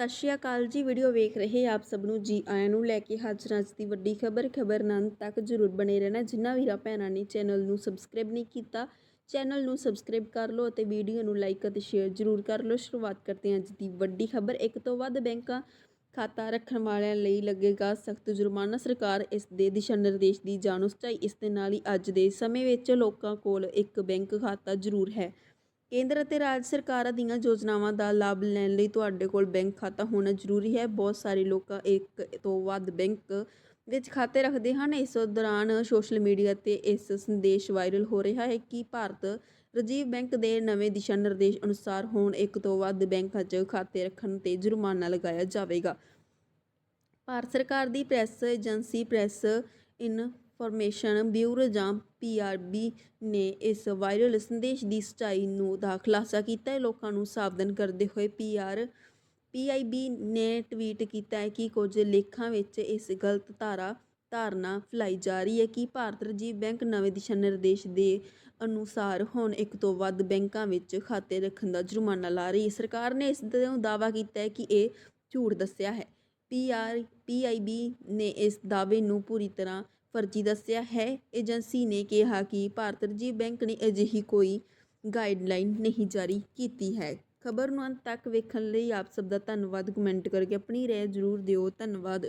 ਸਤਿ ਸ਼੍ਰੀ ਅਕਾਲ ਜੀ। ਵੀਡੀਓ ਵੇਖ ਰਹੇ ਆਪ ਸਭ ਨੂੰ ਜੀ ਆਇਆਂ ਨੂੰ ਲੈ ਕੇ ਹਾਜ਼ਰ ਅੱਜ ਦੀ ਵੱਡੀ ਖਬਰ। ਖਬਰ ਨਾਲ ਤੱਕ ਜ਼ਰੂਰ ਬਣੇ ਰਹਿਣਾ। ਜਿਨ੍ਹਾਂ ਵੀਰਾਂ ਭੈਣਾਂ ਨੇ ਚੈਨਲ ਨੂੰ ਸਬਸਕ੍ਰਾਈਬ ਨਹੀਂ ਕੀਤਾ, ਚੈਨਲ ਨੂੰ ਸਬਸਕ੍ਰਾਈਬ ਕਰ ਲਓ ਅਤੇ ਵੀਡੀਓ ਨੂੰ ਲਾਈਕ ਅਤੇ ਸ਼ੇਅਰ ਜ਼ਰੂਰ ਕਰ ਲਓ। ਸ਼ੁਰੂਆਤ ਕਰਦੇ ਹਾਂ ਅੱਜ ਦੀ ਵੱਡੀ ਖਬਰ। ਇੱਕ ਤੋਂ ਵੱਧ ਬੈਂਕਾਂ ਖਾਤਾ ਰੱਖਣ ਵਾਲਿਆਂ ਲਈ ਲੱਗੇਗਾ ਸਖਤ ਜੁਰਮਾਨਾ। ਸਰਕਾਰ ਇਸ ਦੇ ਦਿਸ਼ਾ ਨਿਰਦੇਸ਼ ਦੀ ਜਾਣੂ ਸਚਾਈ। ਇਸ ਦੇ ਨਾਲ ਹੀ ਅੱਜ ਦੇ ਸਮੇਂ ਵਿੱਚ ਲੋਕਾਂ ਕੋਲ ਇੱਕ ਬੈਂਕ ਖਾਤਾ ਜ਼ਰੂਰ ਹੈ। ਕੇਂਦਰ ਅਤੇ ਰਾਜ ਸਰਕਾਰਾਂ ਦੀਆਂ ਯੋਜਨਾਵਾਂ ਦਾ ਲਾਭ ਲੈਣ ਲਈ ਤੁਹਾਡੇ ਕੋਲ ਬੈਂਕ ਖਾਤਾ ਹੋਣਾ ਜ਼ਰੂਰੀ ਹੈ। ਬਹੁਤ ਸਾਰੇ ਲੋਕ ਇੱਕ ਤੋਂ ਵੱਧ ਬੈਂਕ ਵਿੱਚ ਖਾਤੇ ਰੱਖਦੇ ਹਨ। ਇਸ ਦੌਰਾਨ ਸੋਸ਼ਲ ਮੀਡੀਆ ਤੇ ਇਸ ਸੰਦੇਸ਼ ਵਾਇਰਲ ਹੋ ਰਿਹਾ ਹੈ ਕਿ ਭਾਰਤ ਰਜੀਵ ਬੈਂਕ ਦੇ ਨਵੇਂ ਦਿਸ਼ਾ ਨਿਰਦੇਸ਼ ਅਨੁਸਾਰ ਹੁਣ ਇੱਕ ਤੋਂ ਵੱਧ ਬੈਂਕਾਂ 'ਚ ਖਾਤੇ ਰੱਖਣ ਤੇ ਜੁਰਮਾਨਾ ਲਗਾਇਆ ਜਾਵੇਗਾ। ਭਾਰਤ ਸਰਕਾਰ ਦੀ press agency press in information bureau ਜਾਂ ਪੀਆਰਬੀ ਨੇ ਇਸ ਵਾਇਰਲ ਸੰਦੇਸ਼ ਦੀ ਸੱਚਾਈ ਨੂੰ ਦਾ ਖੁਲਾਸਾ ਕੀਤਾ ਹੈ। ਲੋਕਾਂ ਨੂੰ ਸਾਵਧਾਨ ਕਰਦੇ ਹੋਏ ਪੀਆਰ ਪੀਆਈਬੀ ਨੇ ਟਵੀਟ ਕੀਤਾ ਹੈ ਕਿ ਕੁਝ ਲੇਖਾਂ ਵਿੱਚ ਇਸ ਗਲਤ ਧਾਰਾ ਧਾਰਨਾ ਫੈਲਾਈ ਜਾ ਰਹੀ ਹੈ ਕਿ ਭਾਰਤ ਰਾਜੀਵ ਬੈਂਕ ਨਵੇਂ ਦਿਸ਼ਾ ਨਿਰਦੇਸ਼ ਦੇ ਅਨੁਸਾਰ ਹੁਣ ਇੱਕ ਤੋਂ ਵੱਧ ਬੈਂਕਾਂ ਵਿੱਚ ਖਾਤੇ ਰੱਖਣ ਦਾ ਜੁਰਮਾਨਾ ਲਾ ਰਹੀ ਹੈ। ਸਰਕਾਰ ਨੇ ਇਸ ਦਾ ਦਾਅਵਾ ਕੀਤਾ ਹੈ ਕਿ ਇਹ ਝੂਠ ਦੱਸਿਆ ਹੈ। ਪੀਆਰ ਪੀਆਈਬੀ ਨੇ ਇਸ ਦਾਅਵੇ ਨੂੰ ਪੂਰੀ ਤਰ੍ਹਾਂ ਫਰਜ਼ੀ ਦੱਸਿਆ ਹੈ। ਏਜੰਸੀ ਨੇ ਕਿਹਾ ਕਿ ਭਾਰਤ ਰਾਜੀਵ ਬੈਂਕ ਨੇ ਅਜਿਹੀ ਕੋਈ ਗਾਈਡਲਾਈਨ ਨਹੀਂ ਜਾਰੀ ਕੀਤੀ ਹੈ। ਖਬਰ ਨੂੰ ਅੰਤ ਤੱਕ ਵੇਖਣ ਲਈ ਆਪ ਸਭ ਦਾ ਧੰਨਵਾਦ। ਕਮੈਂਟ ਕਰਕੇ ਆਪਣੀ ਰਾਏ ਜ਼ਰੂਰ ਦਿਓ। ਧੰਨਵਾਦ।